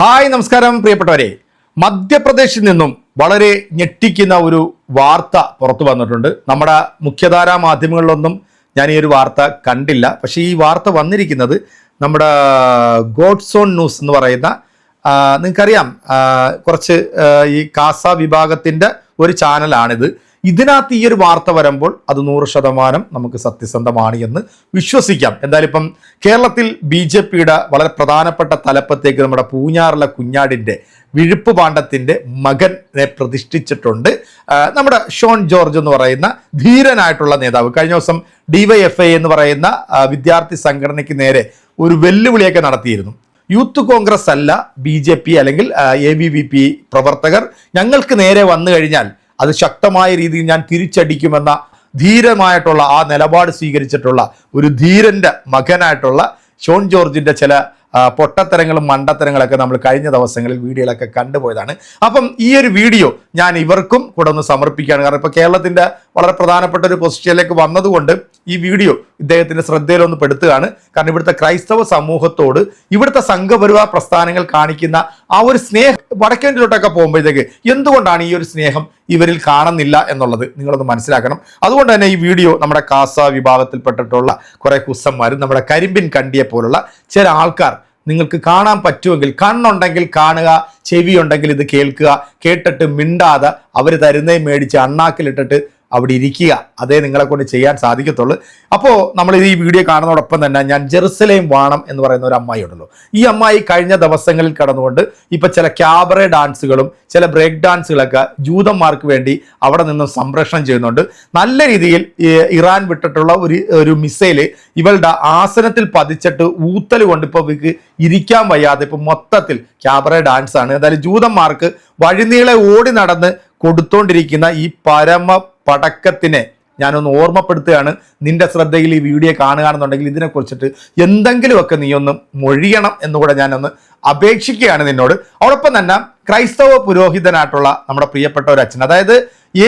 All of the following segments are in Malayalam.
ഹായ് നമസ്കാരം പ്രിയപ്പെട്ടവരെ. മധ്യപ്രദേശിൽ നിന്നും വളരെ ഞെട്ടിക്കുന്ന ഒരു വാർത്ത പുറത്തു വന്നിട്ടുണ്ട്. നമ്മുടെ മുഖ്യധാരാ മാധ്യമങ്ങളിലൊന്നും ഞാൻ ഈ ഒരു വാർത്ത കണ്ടില്ല. പക്ഷേ ഈ വാർത്ത വന്നിരിക്കുന്നത് നമ്മുടെ ഗോഡ്സോൺ ന്യൂസ് എന്ന് പറയുന്ന നിങ്ങൾക്കറിയാം കുറച്ച് ഈ കാസ വിഭാഗത്തിന്റെ ഒരു ചാനലാണിത്. ഇതിനകത്ത് ഈ ഒരു വാർത്ത വരുമ്പോൾ അത് നൂറ് ശതമാനം നമുക്ക് സത്യസന്ധമാണ് എന്ന് വിശ്വസിക്കാം. എന്തായാലും ഇപ്പം കേരളത്തിൽ ബി ജെ പിയുടെ വളരെ പ്രധാനപ്പെട്ട തലപ്പത്തേക്ക് നമ്മുടെ പൂഞ്ഞാറിലെ കുഞ്ഞാടിന്റെ വിഴുപ്പ് പാണ്ഡത്തിന്റെ മകനെ പ്രതിഷ്ഠിച്ചിട്ടുണ്ട്. നമ്മുടെ ഷോൺ ജോർജ് എന്ന് പറയുന്ന ധീരനായിട്ടുള്ള നേതാവ്. കഴിഞ്ഞ ദിവസം ഡിവൈഎഫ്ഐ എന്ന് പറയുന്ന വിദ്യാർത്ഥി സംഘടനയ്ക്ക് നേരെ ഒരു വെല്ലുവിളിയൊക്കെ നടത്തിയിരുന്നു. യൂത്ത് കോൺഗ്രസ് അല്ല ബി ജെ പി അല്ലെങ്കിൽ എ ബി വി പി പ്രവർത്തകർ. ഞങ്ങൾക്ക് നേരെ വന്നു കഴിഞ്ഞാൽ അത് ശക്തമായ രീതിയിൽ ഞാൻ തിരിച്ചടിക്കുമെന്ന ധീരമായിട്ടുള്ള ആ നിലപാട് സ്വീകരിച്ചിട്ടുള്ള ഒരു ധീരന്റെ മകനായിട്ടുള്ള ഷോൺ ജോർജിന്റെ ചില പൊട്ടത്തരങ്ങളും മണ്ടത്തരങ്ങളൊക്കെ നമ്മൾ കഴിഞ്ഞ ദിവസങ്ങളിൽ വീഡിയോയിലൊക്കെ കണ്ടുപോയതാണ്. അപ്പം ഈ ഒരു വീഡിയോ ഞാൻ ഇവർക്കും കൂടെ ഒന്ന് സമർപ്പിക്കുകയാണ്. കാരണം ഇപ്പോൾ കേരളത്തിന്റെ വളരെ പ്രധാനപ്പെട്ട ഒരു പൊസിഷനിലേക്ക് വന്നതുകൊണ്ട് ഈ വീഡിയോ ഇദ്ദേഹത്തിന്റെ ശ്രദ്ധയിലൊന്ന് പെടുത്തുകയാണ്. കാരണം ഇവിടുത്തെ ക്രൈസ്തവ സമൂഹത്തോട് ഇവിടുത്തെ സംഘപരിവാർ പ്രസ്ഥാനങ്ങൾ കാണിക്കുന്ന ആ ഒരു സ്നേഹം വടക്കേണ്ടിലോട്ടൊക്കെ പോകുമ്പോഴത്തേക്ക് എന്തുകൊണ്ടാണ് ഈ ഒരു സ്നേഹം ഇവരിൽ കാണുന്നില്ല എന്നുള്ളത് നിങ്ങളൊന്ന് മനസ്സിലാക്കണം. അതുകൊണ്ട് തന്നെ ഈ വീഡിയോ നമ്മുടെ കാസ വിഭാഗത്തിൽപ്പെട്ടിട്ടുള്ള കുറേ കുസ്സന്മാരും നമ്മുടെ കരിമ്പിൻ കണ്ടിയെ പോലുള്ള ചില ആൾക്കാർ നിങ്ങൾക്ക് കാണാൻ പറ്റുമെങ്കിൽ കണ്ണുണ്ടെങ്കിൽ കാണുക ചെവി ഉണ്ടെങ്കിൽ ഇത് കേൾക്കുക കേട്ടിട്ട് മിണ്ടാതെ അവർ തരുന്നേ മേടിച്ച് അണ്ണാക്കിലിട്ടിട്ട് അവിടെ ഇരിക്കുക. അതേ നിങ്ങളെ കൊണ്ട് ചെയ്യാൻ സാധിക്കത്തുള്ളൂ. അപ്പോൾ നമ്മൾ ഈ വീഡിയോ കാണുന്നതോടൊപ്പം തന്നെ ഞാൻ ജെറുസലേം വാണം എന്ന് പറയുന്ന ഒരു അമ്മായി ഉണ്ടല്ലോ ഈ അമ്മായി കഴിഞ്ഞ ദിവസങ്ങളിൽ കടന്നുകൊണ്ട് ഇപ്പൊ ചില ക്യാബറേ ഡാൻസുകളും ചില ബ്രേക്ക് ഡാൻസുകളൊക്കെ ജൂതന്മാർക്ക് വേണ്ടി അവിടെ നിന്നും സംപ്രേഷണം ചെയ്യുന്നുണ്ട്. നല്ല രീതിയിൽ ഇറാൻ വിട്ടിട്ടുള്ള ഒരു ഒരു മിസൈൽ ഇവളുടെ ആസനത്തിൽ പതിച്ചിട്ട് ഊത്തൽ കൊണ്ട് ഇപ്പോൾ ഇവർക്ക് ഇരിക്കാൻ വയ്യാതെ ഇപ്പൊ മൊത്തത്തിൽ ക്യാബറേ ഡാൻസ് ആണ് എന്തായാലും ജൂതന്മാർക്ക് വഴിനീളെ ഓടി നടന്ന് കൊടുത്തോണ്ടിരിക്കുന്ന ഈ പരമ പടക്കത്തിനെ ഞാനൊന്ന് ഓർമ്മപ്പെടുത്തുകയാണ്. നിന്റെ ശ്രദ്ധയിൽ ഈ വീഡിയോ കാണുകയാണെന്നുണ്ടെങ്കിൽ ഇതിനെക്കുറിച്ചിട്ട് എന്തെങ്കിലുമൊക്കെ നീ ഒന്ന് മൊഴിയണം എന്നുകൂടെ ഞാനൊന്ന് അപേക്ഷിക്കുകയാണ് നിന്നോട്. അതോടൊപ്പം തന്നെ ക്രൈസ്തവ പുരോഹിതനായിട്ടുള്ള നമ്മുടെ പ്രിയപ്പെട്ട ഒരു അച്ഛൻ അതായത്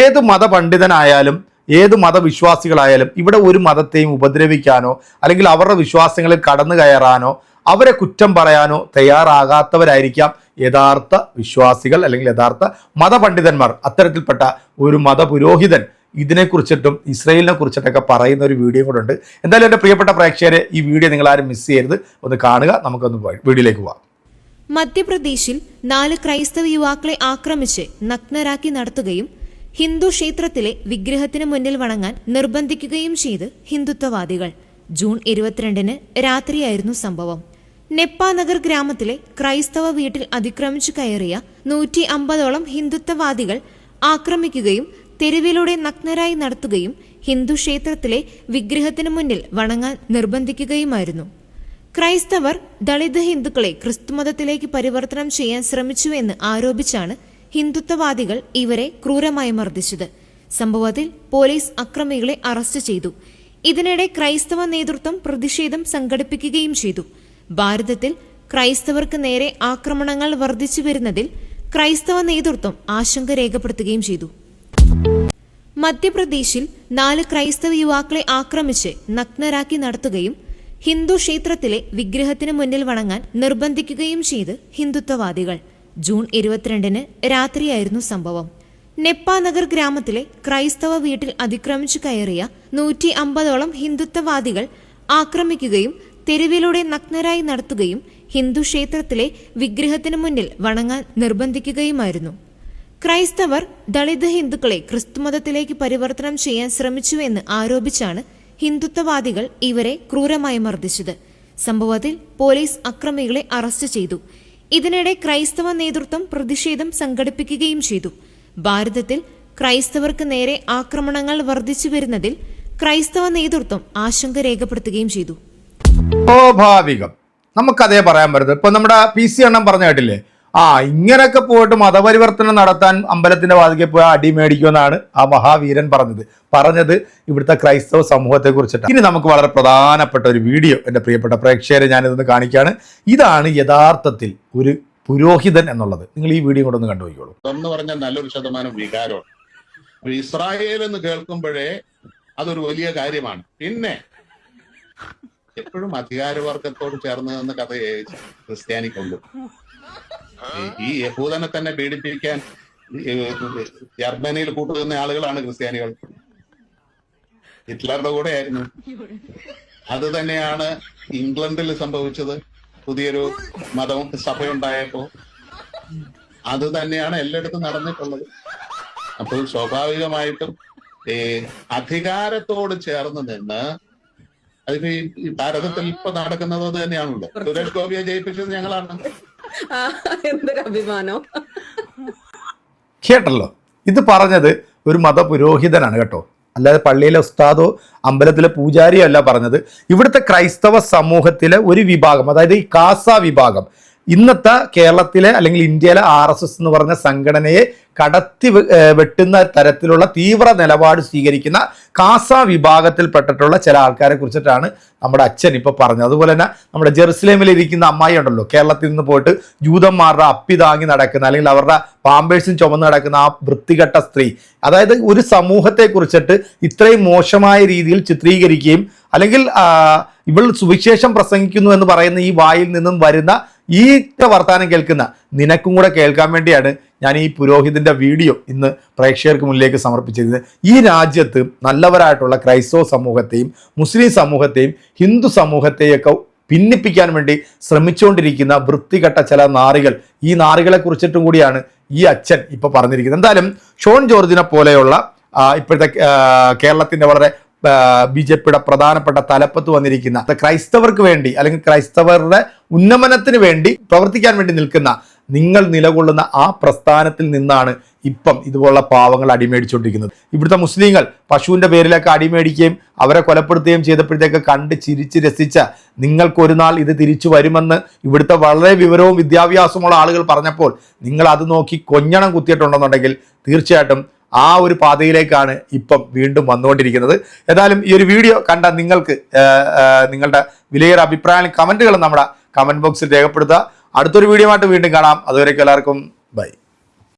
ഏത് മതപണ്ഡിതനായാലും ഏത് മതവിശ്വാസികളായാലും ഇവിടെ ഒരു മതത്തെയും ഉപദ്രവിക്കാനോ അല്ലെങ്കിൽ അവരുടെ വിശ്വാസങ്ങളിൽ കടന്നു കയറാനോ അവരെ കുറ്റം പറയാനോ തയ്യാറാകാത്തവരായിരിക്കാം യഥാർത്ഥ വിശ്വാസികൾ അല്ലെങ്കിൽ യഥാർത്ഥ മതപണ്ഡിതന്മാർ. അത്തരത്തിൽപ്പെട്ട ഒരു മതപുരോഹിതൻ ഇതിനെക്കുറിച്ചിട്ടും ഇസ്രയേലിനെ കുറിച്ചിട്ടൊക്കെ പറയുന്ന ഒരു വീഡിയോ കൂടെ ഉണ്ട്. എന്തായാലും എന്റെ പ്രിയപ്പെട്ട പ്രേക്ഷകരെ ഈ വീഡിയോ നിങ്ങൾ ആരും മിസ് ചെയ്യരുത്. ഒന്ന് കാണുക നമുക്കൊന്ന് വീഡിയോയിലേക്ക് പോവാം. മധ്യപ്രദേശിൽ നാല് ക്രൈസ്തവ യുവാക്കളെ ആക്രമിച്ച് നഗ്നരാക്കി നടത്തുകയും ഹിന്ദു ക്ഷേത്രത്തിലെ വിഗ്രഹത്തിന് മുന്നിൽ വണങ്ങാൻ നിർബന്ധിക്കുകയും ചെയ്ത് ഹിന്ദുത്വവാദികൾ. ജൂൺ ഇരുപത്തിരണ്ടിന് രാത്രിയായിരുന്നു സംഭവം. നെപ്പാനഗർ ഗ്രാമത്തിലെ ക്രൈസ്തവ വീട്ടിൽ അതിക്രമിച്ചു കയറിയ നൂറ്റി അമ്പതോളം ഹിന്ദുത്വവാദികൾ ആക്രമിക്കുകയും തെരുവിലൂടെ നഗ്നരായി നടത്തുകയും ഹിന്ദു ക്ഷേത്രത്തിലെ വിഗ്രഹത്തിന് മുന്നിൽ വണങ്ങാൻ നിർബന്ധിക്കുകയുമായിരുന്നു. ക്രൈസ്തവർ ദളിത് ഹിന്ദുക്കളെ ക്രിസ്തുമതത്തിലേക്ക് പരിവർത്തനം ചെയ്യാൻ ശ്രമിച്ചുവെന്ന് ആരോപിച്ചാണ് ഹിന്ദുത്വവാദികൾ ഇവരെ ക്രൂരമായി മർദ്ദിച്ചത്. സംഭവത്തിൽ പോലീസ് അക്രമികളെ അറസ്റ്റ് ചെയ്തു. ഇതിനിടെ ക്രൈസ്തവ നേതൃത്വം പ്രതിഷേധം സംഘടിപ്പിക്കുകയും ചെയ്തു. ഭാരതത്തിൽ ക്രൈസ്തവർക്ക് നേരെ ആക്രമണങ്ങൾ വർദ്ധിച്ചു വരുന്നതിൽ ക്രൈസ്തവ നേതൃത്വം ആശങ്ക രേഖപ്പെടുത്തുകയും ചെയ്തു. മധ്യപ്രദേശിൽ നാല് ക്രൈസ്തവ യുവാക്കളെ ആക്രമിച്ച് നഗ്നരാക്കി നടത്തുകയും ഹിന്ദു ക്ഷേത്രത്തിലെ വിഗ്രഹത്തിന് മുന്നിൽ വണങ്ങാൻ നിർബന്ധിക്കുകയും ചെയ്ത് ഹിന്ദുത്വവാദികൾ. ജൂൺ ഇരുപത്തിരണ്ടിന് രാത്രിയായിരുന്നു സംഭവം. നെപ്പാനഗർ ഗ്രാമത്തിലെ ക്രൈസ്തവ വീട്ടിൽ അതിക്രമിച്ചു കയറിയ നൂറ്റി അമ്പതോളം ഹിന്ദുത്വവാദികൾ ആക്രമിക്കുകയും തെരുവിലൂടെ നഗ്നരായി നടത്തുകയും ഹിന്ദു ക്ഷേത്രത്തിലെ വിഗ്രഹത്തിന് മുന്നിൽ വണങ്ങാൻ നിർബന്ധിക്കുകയുമായിരുന്നു. ക്രൈസ്തവർ ദളിത് ഹിന്ദുക്കളെ ക്രിസ്തുമതത്തിലേക്ക് പരിവർത്തനം ചെയ്യാൻ ശ്രമിച്ചുവെന്ന് ആരോപിച്ചാണ് ഹിന്ദുത്വവാദികൾ ഇവരെ ക്രൂരമായി മർദ്ദിച്ചത്. സംഭവത്തിൽ പോലീസ് അക്രമികളെ അറസ്റ്റ് ചെയ്തു. ഇതിനിടെ ക്രൈസ്തവ നേതൃത്വം പ്രതിഷേധം സംഘടിപ്പിക്കുകയും ചെയ്തു. ഭാരതത്തിൽ ക്രൈസ്തവർക്ക് നേരെ ആക്രമണങ്ങൾ വർദ്ധിച്ചു വരുന്നതിൽ ക്രൈസ്തവ നേതൃത്വം ആശങ്ക രേഖപ്പെടുത്തുകയും ചെയ്തു. സ്വാഭാവികം. നമുക്കതേ പറയാൻ പറ്റുന്നത് ഇപ്പൊ നമ്മുടെ പി സി എണ്ണം പറഞ്ഞ കേട്ടില്ലേ? ആ ഇങ്ങനെയൊക്കെ പോയിട്ട് മതപരിവർത്തനം നടത്താൻ അമ്പലത്തിന്റെ വാതിക്കെ പോയി അടി മേടിക്കുമെന്നാണ് ആ മഹാവീരൻ പറഞ്ഞത്. പറഞ്ഞത് ഇവിടുത്തെ ക്രൈസ്തവ സമൂഹത്തെ കുറിച്ചിട്ട് ഇനി നമുക്ക് വളരെ പ്രധാനപ്പെട്ട ഒരു വീഡിയോ എന്റെ പ്രിയപ്പെട്ട പ്രേക്ഷകരെ ഞാനിതൊന്ന് കാണിക്കുകയാണ്. ഇതാണ് യഥാർത്ഥത്തിൽ ഒരു പുരോഹിതൻ എന്നുള്ളത്. നിങ്ങൾ ഈ വീഡിയോ കൂടെ ഒന്ന് കണ്ടുപോയിക്കോളൂ എന്ന് പറഞ്ഞാൽ നല്ലൊരു ശതമാനം വികാരമാണ്. ഇസ്രായേൽ എന്ന് കേൾക്കുമ്പോഴേ അതൊരു വലിയ കാര്യമാണ്. പിന്നെ എപ്പോഴും അധികാരവർഗത്തോട് ചേർന്ന് എന്ന കഥയെ ക്രിസ്ത്യാനിക്കുണ്ട്. ഈ- യഹൂദനെ തന്നെ പീഡിപ്പിക്കാൻ ജർമ്മനിയിൽ കൂട്ടുനിന്ന ആളുകളാണ് ക്രിസ്ത്യാനികൾ. ഹിറ്റ്ലറുടെ കൂടെ ആയിരുന്നു. അത് തന്നെയാണ് ഇംഗ്ലണ്ടിൽ സംഭവിച്ചത്. പുതിയൊരു മതവും സഭയുണ്ടായപ്പോ. അത് തന്നെയാണ് എല്ലായിടത്തും നടന്നിട്ടുള്ളത്. അപ്പോൾ സ്വാഭാവികമായിട്ടും ഈ അധികാരത്തോട് ചേർന്ന് നിന്ന് അതിപ്പോ ഈ ഭാരതത്തിൽ ഇപ്പൊ നടക്കുന്നത് തന്നെയാണല്ലോ. സുരേഷ് ഗോപിയെ ജയിപ്പിച്ചത് ഞങ്ങളാണ്. ആ, എന്തൊരു അഭിമാനം കേട്ടല്ലോ. ഇത് പറഞ്ഞത് ഒരു മതപുരോഹിതനാണ് കേട്ടോ. അല്ലാതെ പള്ളിയിലെ ഉസ്താദോ അമ്പലത്തിലെ പൂജാരിയോ അല്ല പറഞ്ഞത്. ഇവിടുത്തെ ക്രൈസ്തവ സമൂഹത്തിലെ ഒരു വിഭാഗം അതായത് ഈ കാസ വിഭാഗം ഇന്നത്തെ കേരളത്തിലെ അല്ലെങ്കിൽ ഇന്ത്യയിലെ ആർ എസ് എസ് എന്ന് പറഞ്ഞ സംഘടനയെ കടത്തി വെട്ടുന്ന തരത്തിലുള്ള തീവ്ര നിലപാട് സ്വീകരിക്കുന്ന കാസ വിഭാഗത്തിൽപ്പെട്ടിട്ടുള്ള ചില ആൾക്കാരെ കുറിച്ചിട്ടാണ് നമ്മുടെ അച്ഛൻ ഇപ്പോൾ പറഞ്ഞത്. അതുപോലെ തന്നെ നമ്മുടെ ജെറുസലേമിൽ ഇരിക്കുന്ന അമ്മായി ഉണ്ടല്ലോ. കേരളത്തിൽ നിന്ന് പോയിട്ട് ജൂതന്മാരുടെ അപ്പി താങ്ങി നടക്കുന്ന അല്ലെങ്കിൽ അവരുടെ പാമ്പേഴ്സും ചുമന്ന് നടക്കുന്ന ആ വൃത്തികെട്ട സ്ത്രീ. അതായത് ഒരു സമൂഹത്തെ കുറിച്ചിട്ട് ഇത്രയും മോശമായ രീതിയിൽ ചിത്രീകരിക്കുകയും അല്ലെങ്കിൽ ഇവൾ സുവിശേഷം പ്രസംഗിക്കുന്നു എന്ന് പറയുന്ന ഈ വായിൽ നിന്നും വരുന്ന ഈ വർത്തമാനം കേൾക്കുന്ന നിനക്കും കൂടെ കേൾക്കാൻ വേണ്ടിയാണ് ഞാൻ ഈ പുരോഹിതന്റെ വീഡിയോ ഇന്ന് പ്രേക്ഷകർക്ക് മുന്നിലേക്ക് സമർപ്പിച്ചിരുന്നത് ഈ രാജ്യത്ത് നല്ലവരായിട്ടുള്ള ക്രൈസ്തവ സമൂഹത്തെയും മുസ്ലിം സമൂഹത്തെയും ഹിന്ദു സമൂഹത്തെയൊക്കെ ഭിന്നിപ്പിക്കാൻ വേണ്ടി ശ്രമിച്ചുകൊണ്ടിരിക്കുന്ന വൃത്തികെട്ട ചില നാറികൾ. ഈ നാറികളെ കുറിച്ചിട്ടും കൂടിയാണ് ഈ അച്ഛൻ ഇപ്പൊ പറഞ്ഞിരിക്കുന്നത്. എന്തായാലും ഷോൺ ജോർജിനെ പോലെയുള്ള ഇപ്പോഴത്തെ കേരളത്തിന്റെ വളരെ ബി ജെ പിയുടെ പ്രധാനപ്പെട്ട തലപ്പത്ത് വന്നിരിക്കുന്ന ക്രൈസ്തവർക്ക് വേണ്ടി അല്ലെങ്കിൽ ക്രൈസ്തവരുടെ ഉന്നമനത്തിന് വേണ്ടി പ്രവർത്തിക്കാൻ വേണ്ടി നിൽക്കുന്ന നിങ്ങൾ നിലകൊള്ളുന്ന ആ പ്രസ്ഥാനത്തിൽ നിന്നാണ് ഇപ്പം ഇതുപോലുള്ള പാവങ്ങൾ അടിമേടിച്ചുകൊണ്ടിരിക്കുന്നത്. ഇവിടുത്തെ മുസ്ലിങ്ങൾ പശുവിന്റെ പേരിലൊക്കെ അടിമേടിക്കുകയും അവരെ കൊലപ്പെടുത്തുകയും ചെയ്തപ്പോഴത്തേക്ക് കണ്ട് ചിരിച്ച് രസിച്ച നിങ്ങൾക്കൊരു നാൾ ഇത് തിരിച്ചു വരുമെന്ന് ഇവിടുത്തെ വളരെ വിവരവും വിദ്യാഭ്യാസമുള്ള ആളുകൾ പറഞ്ഞപ്പോൾ നിങ്ങൾ അത് നോക്കി കൊഞ്ഞണം കുത്തിയിട്ടുണ്ടെന്നുണ്ടെങ്കിൽ തീർച്ചയായിട്ടും ആ ഒരു പാതയിലേക്കാണ് ഇപ്പം വീണ്ടും വന്നുകൊണ്ടിരിക്കുന്നത്. ഏതായാലും ഈ ഒരു വീഡിയോ കണ്ട നിങ്ങൾക്ക് നിങ്ങളുടെ വിലയേറെ അഭിപ്രായങ്ങൾ കമന്റുകളും നമ്മുടെ കമന്റ് ബോക്സിൽ രേഖപ്പെടുത്തുക. അടുത്തൊരു വീഡിയോ ആയിട്ട് വീണ്ടും കാണാം. അതുവരേക്കും എല്ലാവർക്കും ബൈ.